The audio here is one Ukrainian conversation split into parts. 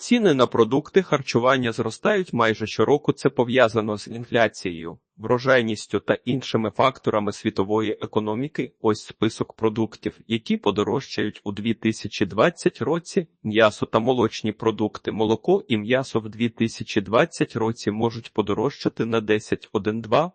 Ціни на продукти харчування зростають майже щороку. Це пов'язано з інфляцією, врожайністю та іншими факторами світової економіки. Ось список продуктів, які подорожчають у 2020 році. М'ясо та молочні продукти, молоко і м'ясо в 2020 році можуть подорожчати на 10,1,2%.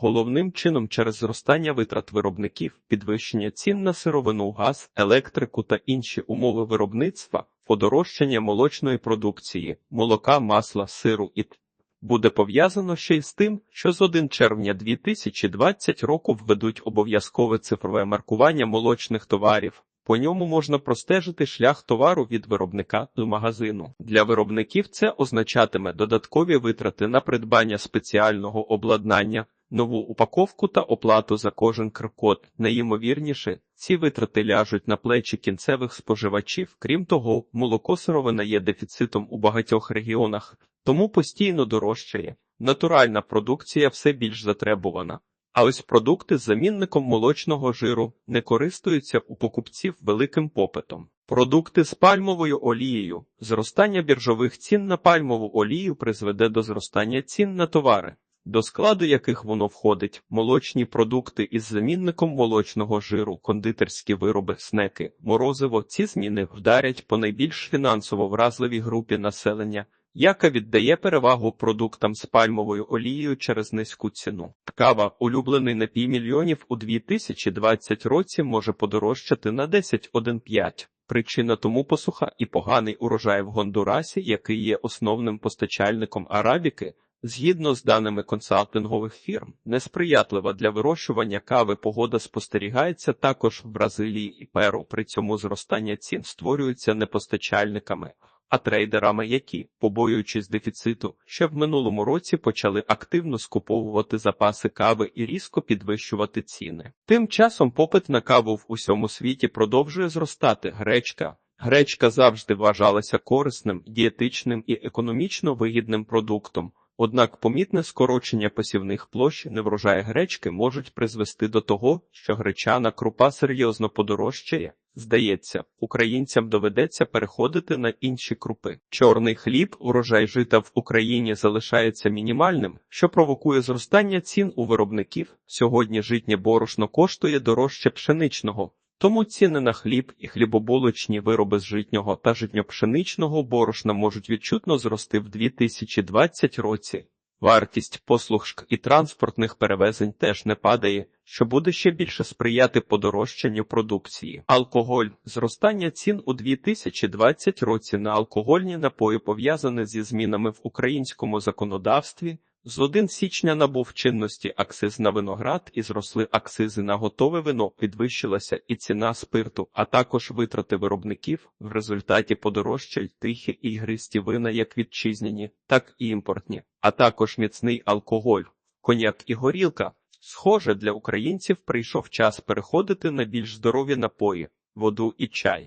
Головним чином через зростання витрат виробників, підвищення цін на сировину, газ, електрику та інші умови виробництва, подорожчання молочної продукції, молока, масла, сиру і т- буде пов'язано ще й з тим, що з 1 червня 2020 року введуть обов'язкове цифрове маркування молочних товарів. По ньому можна простежити шлях товару від виробника до магазину. Для виробників це означатиме додаткові витрати на придбання спеціального обладнання, нову упаковку та оплату за кожен крокот. Найімовірніше, ці витрати ляжуть на плечі кінцевих споживачів. Крім того, молоко сировина є дефіцитом у багатьох регіонах, тому постійно дорожчає. Натуральна продукція все більш затребувана. А ось продукти з замінником молочного жиру не користуються у покупців великим попитом. Продукти з пальмовою олією. Зростання біржових цін на пальмову олію призведе до зростання цін на товари, до складу яких воно входить: молочні продукти із замінником молочного жиру, кондитерські вироби, снеки, морозиво. Ці зміни вдарять по найбільш фінансово вразливій групі населення, яка віддає перевагу продуктам з пальмовою олією через низьку ціну. Кава, улюблений напій мільйонів у 2020 році, може подорожчати на 10,1,5. Причина тому посуха і поганий урожай в Гондурасі, який є основним постачальником арабіки. Згідно з даними консалтингових фірм, несприятлива для вирощування кави погода спостерігається також в Бразилії і Перу. При цьому зростання цін створюється не постачальниками, а трейдерами, які, побоюючись дефіциту, ще в минулому році почали активно скуповувати запаси кави і різко підвищувати ціни. Тим часом попит на каву в усьому світі продовжує зростати. Гречка. Гречка завжди вважалася корисним, дієтичним і економічно вигідним продуктом. Однак помітне скорочення посівних площ неврожай гречки можуть призвести до того, що гречана крупа серйозно подорожчає. Здається, українцям доведеться переходити на інші крупи. Чорний хліб, урожай жита в Україні залишається мінімальним, що провокує зростання цін у виробників. Сьогодні житнє борошно коштує дорожче пшеничного. Тому ціни на хліб і хлібобулочні вироби з житнього та житньо-пшеничного борошна можуть відчутно зрости в 2020 році. Вартість послуг і транспортних перевезень теж не падає, що буде ще більше сприяти подорожчанню продукції. Алкоголь зростання цін у 2020 році на алкогольні напої пов'язане зі змінами в українському законодавстві. З 1 січня набув чинності акциз на виноград і зросли акцизи на готове вино, підвищилася і ціна спирту, а також витрати виробників. В результаті подорожчають тихі і ігристі вина як вітчизняні, так і імпортні, а також міцний алкоголь, коньяк і горілка. Схоже, для українців прийшов час переходити на більш здорові напої, воду і чай.